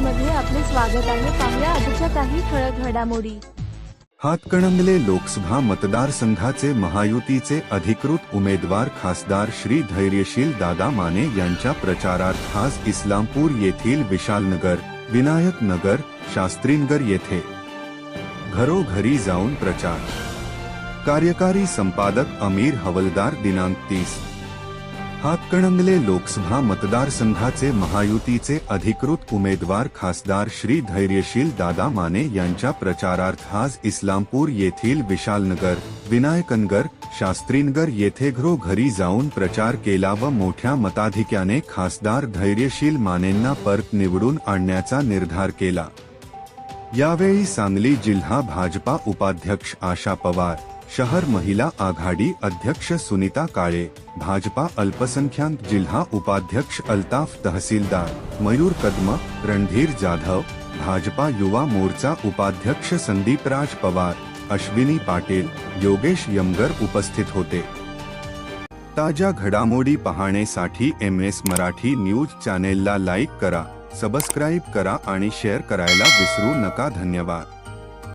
स्वागत आहे. पाहुया आजच्या काही ठळक घडामोडी. हातकणंगले लोकसभा मतदारसंघाचे महायुतीचे अधिकृत उमेदवार खासदार श्री धैर्यशील दादा माने यांच्या प्रचारार्थ आज इस्लामपूर येथील विशालनगर विनायक नगर शास्त्रीनगर येथे. घरोघरी जाऊन प्रचार. कार्यकारी संपादक अमीर हवलदार दिनांक तीस. हातकणंगले लोकसभा मतदारसंघाचे महायुतीचे अधिकृत उमेदवार खासदार श्री धैर्यशील दादा माने यांच्या प्रचारार्थ आज इस्लामपूर येथील विशालनगर विनायकनगर शास्त्रीनगर येथे घरोघरी जाऊन प्रचार केला व मोठ्या मताधिक्याने खासदार धैर्यशील मानेंना परत निवडून आणण्याचा निर्धार केला. यावेळी सांगली जिल्हा भाजपा उपाध्यक्ष आशा पवार शहर महिला आघाडी अध्यक्ष सुनीता काळे भाजपा अल्पसंख्याक जिल्हा उपाध्यक्ष अल्ताफ तहसीलदार मयूर कदम रणधीर जाधव भाजपा युवा मोर्चा उपाध्यक्ष संदीपराज पवार अश्विनी पाटील योगेश यमगर उपस्थित होते. ताज्या घडामोडी पाहण्यासाठी एम एस मराठी न्यूज चॅनेलला लाईक करा सबस्क्राईब करा आणि शेअर करायला विसरू नका. धन्यवाद.